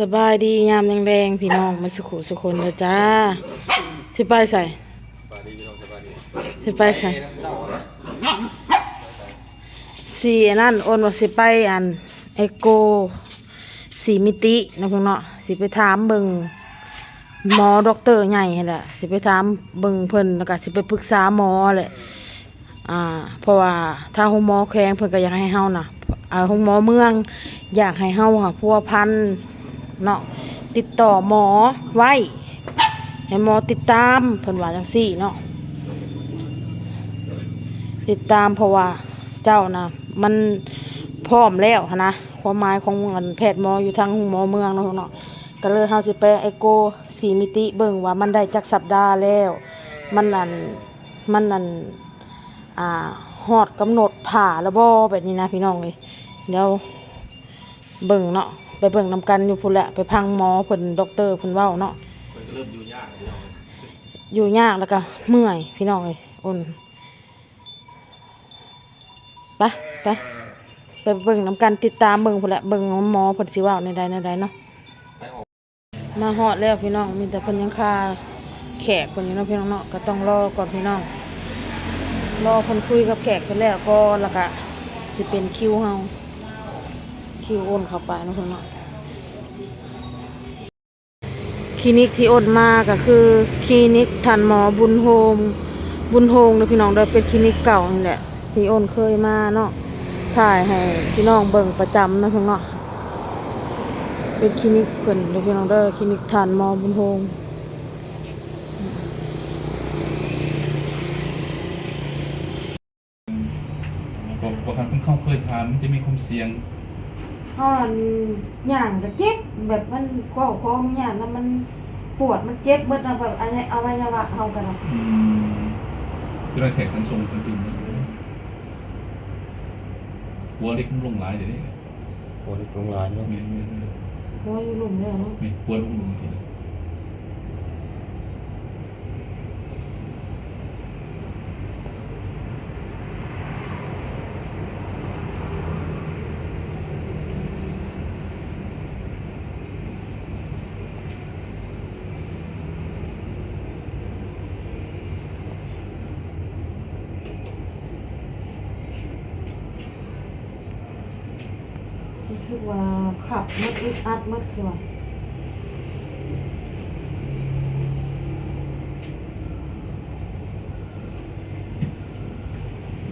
สบายดียามแรงๆพี่น้องมาสุขุสุคนเลยจ้าสิไปใส่สิไปใส่สีนั่นโอนว่าสิไปอันไอโกสีมิตินะพิ่นเนาะสิไปถามเบิงหมอด็อกเตอร์ใหญ่แหละสิไปถามเบิงเพิ่นแล้วก็สิไปปรึกษาหมอแหละอ่าเพราะว่าถ้าห้องหมอแข้งเพิ่นก็อยากให้เฮาน่ะอ่าห้องหมอเมือง อยากให้เฮาค่ะพัวพัน เนาะติดต่อหมอไว้ให้หมอติดตามเพิ่นว่าจังซี่เนาะติดตามเพราะว่าเจ้านะมันพร้อมแล้วนะความหมายของอันแพทย์หมออยู่ทางหมอเมืองเนาะเนาะก็เลยเฮาสิไปไอโกสีมิติเบิ่งว่ามันได้จักสัปดาห์แล้ว มันนั่นมันนั่นอ่าฮอดกำหนดผ่าแล้วบ่แบบนี้นะพี่น้องเลยเดี๋ยวเบิ่งเนาะ ไปเบิ่งนำกันอยู่พุ่นแหละไปพังหมอเพิ่นด็อกเตอร์เพิ่นเว้าเนาะมันก็เริ่มอยู่ยากพี่น้องอยู่ยากแล้วก็เมื่อยพี่น้องเลยอุ่นไปไปไปเบิ่งนำกันติดตามเบิ่งพุ่นแหละเบิ่งหมอเพิ่นสิเว้าในใดในใดเนาะไปออกมาฮอดแล้วพี่น้องมีแต่เพิ่นยังคาแขกเพิ่นอยู่เนาะพี่น้องเนาะก็ต้องรอก่อนพี่น้องรอเพิ่นคุยกับแขกเพิ่นแล้วก็แล้วก็สิเป็นคิวเฮา คิวโอนเข้าไปนะพี่น้องเนาะคลินิกที่โอนมาก็คือคลินิกทันหมอบุญโฮมบุญโฮงเนะพี่น้องโดยเป็นคลินิกเก่านี่แหละที่โอนเคยมาเนาะถ่ายให้พี่น้องเบิ่งประจำเนะพี่น้องเนาะเป็นคลินิกเพิ่นเด้อพี่น้องเด้อคลินิกทานหมอบุญโฮมบอกบอกทางคุณเข้าเคยผ่านมันจะมีความเสี่ยง เฮาอันย่างก็เจ็บแบบมันข้อคอมันย่างแล้วมันปวดมันเจ็บเบิดนะแบบอันนี้อวัยวะเฮากันนะอืมคือเราแขกทั้งทรงทั้งปีนี้หัวเล็กมันลงหลายเดี๋ยวนี้โอ้ยลงร้านเนาะเมียนเมียนเมียนโอ้ยหลุมเลยเนาะ เมียนหัวลงลงที สึกว่าขับมัดอึดอัดมัดคือว่า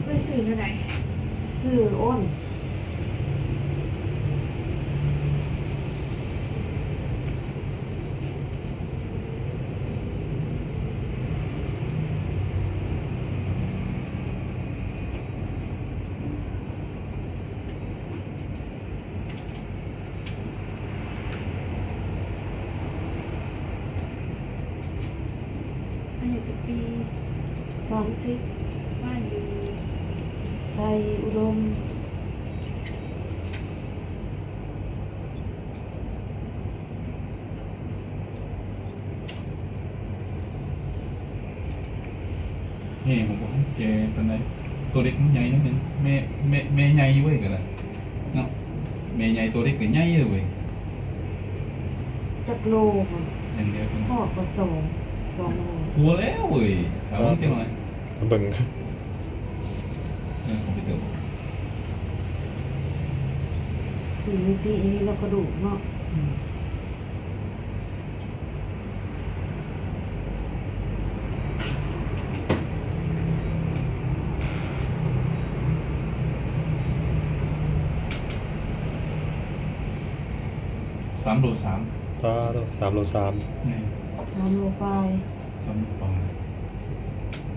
ไปสื่อเท่าไหร่ซื้อโอ้น จุดปีสามสิบบ้านอยู่ใส่อุดมเฮ้ผมบอกให้แกตอนไหนตัวเล็กมันใหญ่นิดนึงแม่แม่แม่ใหญ่เว้ยกันละเนาะแม่ใหญ่ตัวเล็กก็ใหญ่เลยเว้ยจักโลมันอย่างเดียวกันหอดกว่าสองสองโล หัวแล้วเว้ยเอาลงจังหน่อยเบิ่งเออคอมพิวเตอร์สี่มิตินี้เรากระดูกเนาะสามโลสามตาตัวสามโลสามนี่ สามโลไปสามโลปลาย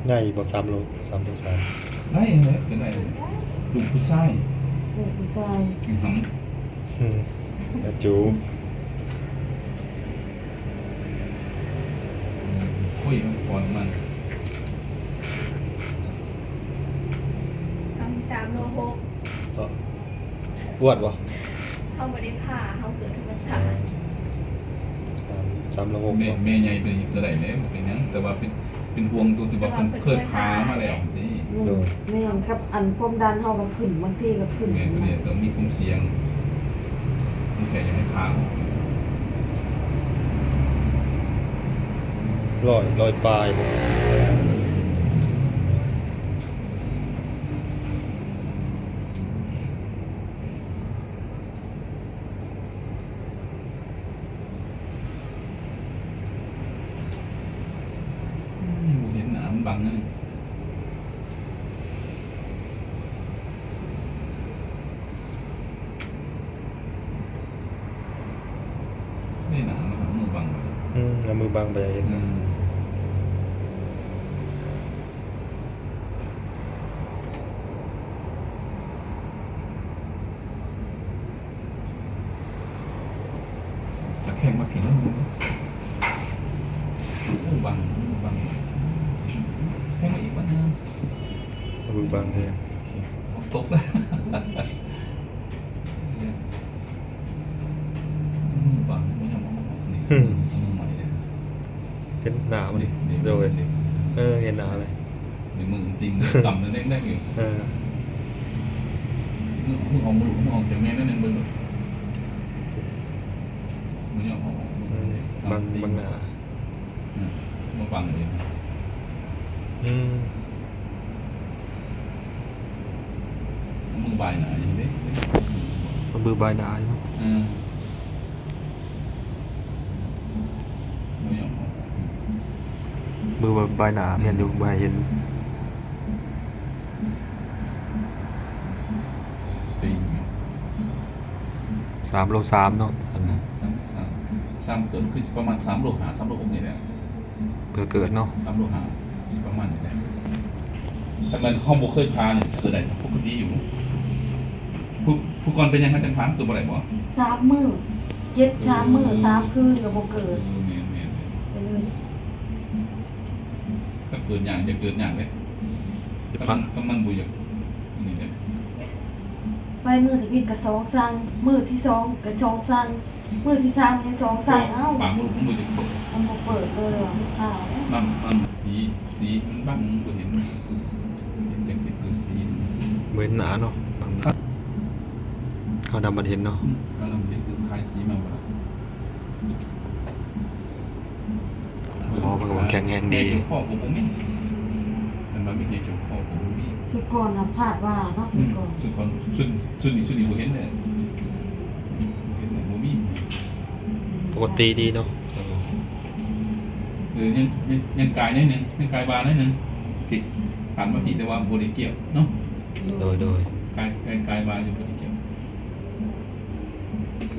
ใหญ่บ่สามโลสามโลสามได้เลยเป็นไรเลยลุงผู้ชายเด็กผู้ชายอือหืออืมแล้วจูคุยมันก่อนมันทำสามโลหกก็อ้วนบ่เขาไม่ได้ผ่าเขาเกิดธรรมอ่าศาสตร์ สามละหกแม่ใหญ่เป็นอยู่ระดับไหนี่ยเป็นหยังแต่ว่าเป็นเป็นห่วงตัวที่ว่าเพิ่นเคยพามาแล้วนี่นี่ยครับอันความดันเท่ากับขึ้นบางทีก็ขึ้นแม่ตัวนี้ต้องมีความเสี่ยงมันแค่อยากให้พาอลอยลอยปลายบ่ ห็นหนามันบังนั่นนี่นี่หนามันเอามือบังไว้อืมเอามือบังไปเห็นอืมสักแข่งมาผิดแล้วมึงมือบังมือบังสักแข่งมาอีกวันหนึง เอามือบังเห็นเอาตกแล้วมือบังไม่ยอมเอาออกนี่เอามือใหม่เลยเห็นหนามันนี่นี่โดยนี่เออเห็นหนาเลยนี่มือติงต่ำนั่นเองได้อยู่เออมึงมึงเอามือมึงออกจากแม่นั่นเองมึงมึงยังออกมึงอืมบังบังหนามาบังเลยอืม มึง บายหนาอย่างนี้เอามือบายหนาอยู่อืมมึงยังออกมือบายหนาแม่นอยู่บ่ให้เห็นติง3โล3เนาะอันสานั้นมสามสามเกิดคือประมาณสามโลหาสามโลหกนี่แหละเพื่อเกิดเนาะสามโลหาประมาณนี้แหละแต่มันห้องบุเคยพาเนี่ยเกิดอะไรปกติอยู่ ผู้ผู้กรเป็นยังไงจังพันตัวอะไรบ่สามมือเจ็ดสามมือสามคืนก็บ่เกิดเออแม่นแม่นไปเลยถ้าเกิดอย่างจะเกิดอย่างเลยจะก็พัมักนก็มันบุยอย่างนี่เนี่ยไปมือที่พี่กับสองสั่งมือที่สองกับสองสั่งมือที่สามเห็นสองสั่งเอ้าปากมันมันบุยอย่างเปิดมันบ่เปิดเลยว่ะมันอ้าวเนี่ยมันมันสีสีมันบ้างมันบุเห็นเห็นจากติดตัวสี เหมือนหนาเนาะบังเขาดำมันเห็นเนาะก็เราเห็นตัวคลายสีมาหมดอ๋อมันก็ว่าแข็งแรงดีข้อของผมมีมันมาไม่เห็นจุดข้อของผมมีชุดก่อนน่ะพลาดว่าเนาะชุดก่อนชุดคนชุดชุดนี้ชุดนี้ผมเห็นเลยเห็นเลยผมมีปกติดีเนาะหรือยังยังยังกายนิดนึงยังกายบานนิดนึงผิดผ่านมาผิดแต่ว่าบริเกี่ยวเนาะโดยโดย กายกายกายบานอยู่บริเกี่ยว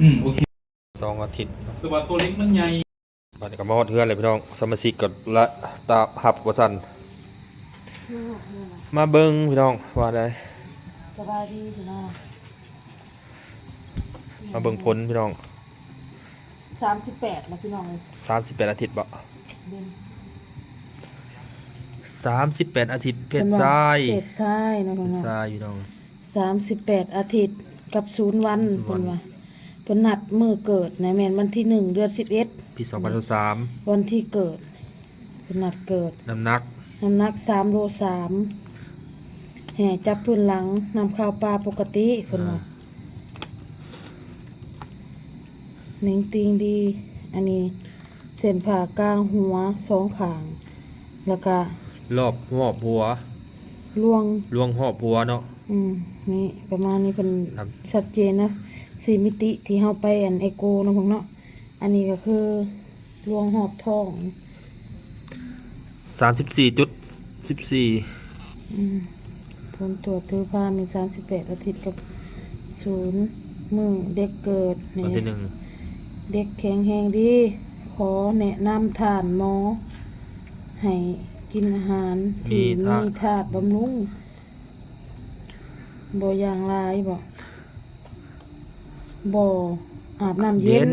อืมโอเคสองอาทิตย์เนาะแต่ว่าตัวเล็กมันใหญ่บัดนี้ก็มาฮอดเฮือนเลยพี่น้องสมาชิกก็ละตาหับว่าซั่นมาเบิ่งพี่น้องว่าได้สบายดีพี่น้องมาเบิ่งผลพี่น้องสามสิบแปดนะพี่น้องเลย38อาทิตย์บ่เดือน38อาทิตย์เพศชายเพศชายนะเพพี่ศน้องชายพี่น้องสามสิบแปดอาทิตย์กับศูนย์วันศูเพิ่นนย์วันว่า เพิ่นนัดมือเกิดนะแม่นวันที่หนึ่งเดือนสิบเอ็ดปี2023วันที่เกิดเพิ่นนัดเกิดน้ำหนักน้ำหนักสามโลสามแห่จับพื้นหลังนำข้าวปลาปกติเพิ่นว่าหนิงติงดี อันนี้เส้นผ่ากลางหัวสองข้าง แล้วก็รอบหอบหัวล่วงลวงหอบหัวเนาะอืมนี่ประมาณนี้เป็นครับชัดเจนนะ สี่มิติที่เฮาไปอันไอโกนะพวกเนาะอันนี้ก็คือลวงหอบท้อง34.14อืมผลตรวจถือพามีสามสิบแปดอาทิตย์กับศูนย์มือเด็กเกิดวันที่นี่หนึ่งเด็กแข็งแรงดี ขอแนะนำทานหมอ ให้กินอาหารที่มีธาตุบำรุงบ่อย่างไรบ่ บ่อาบน้ำเย็น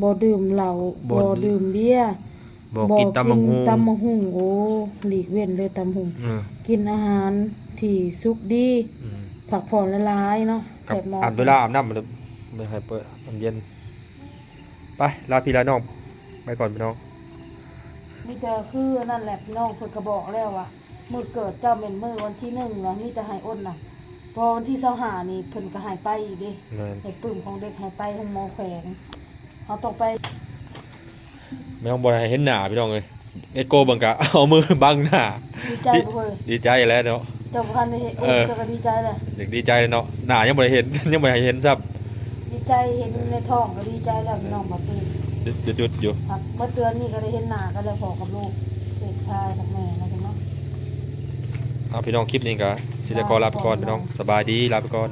บ่ดื่มเหล้าบ่ดื่มเบียร์บอกกินตำบักหุ่งตำบักหุ่งโอ้หลีกเว้นเลยตำบักหุ่งเออกินอาหารที่สุกดีอืมผักผ่อนละลายเนาะกับแบบหมออาบเวลาอาบน้ำมันไม่ให้เปิดมันเย็น ไปลาพี่ลาน้องไปก่อนพี่น้อง มีแต่คือนั่นแหละพี่น้องเพิ่นก็บอกแล้วว่ามื้อเกิดเจ้าเป็นมื้อวันที่หนึ่งนะมีแต่ให้อ้นน่ะ พอวันที่25นี่เพิ่นก็ให้ไปอีกเด้แม่นให้ปึ้มของเด็กให้ไปห้องหมอแขวงเฮาต้องไปไม่ต้องบอกให้เห็นหน้าพี่น้องเลยเอโกเบิ่งกะ เอามือบังหน้า ดีใจบ่เฮ้ยดีใจแล้วเนาะ เจ้าบ่ทันได้เห็นโอ้เออ เจ้าก็ดีใจเลยเด็กดีใจเลยเนาะหน้ายังบ่ได้เห็น ยังบ่ได้เห็นซับดีใจเห็นในท้องก็ดีใจแล้วพี่น้องบ่ตื่นหยุดๆอยู่ ครับเมื่อเดือนนี้ก็ได้เห็นหน้ากันแล้วพอกับลูกเด็กชายกับแม่นะพี่น้อง เอาพี่น้องคลิปนี้ก็สิได้ขอลาไปก่อนพี่น้องสบายดีลาไปก่อน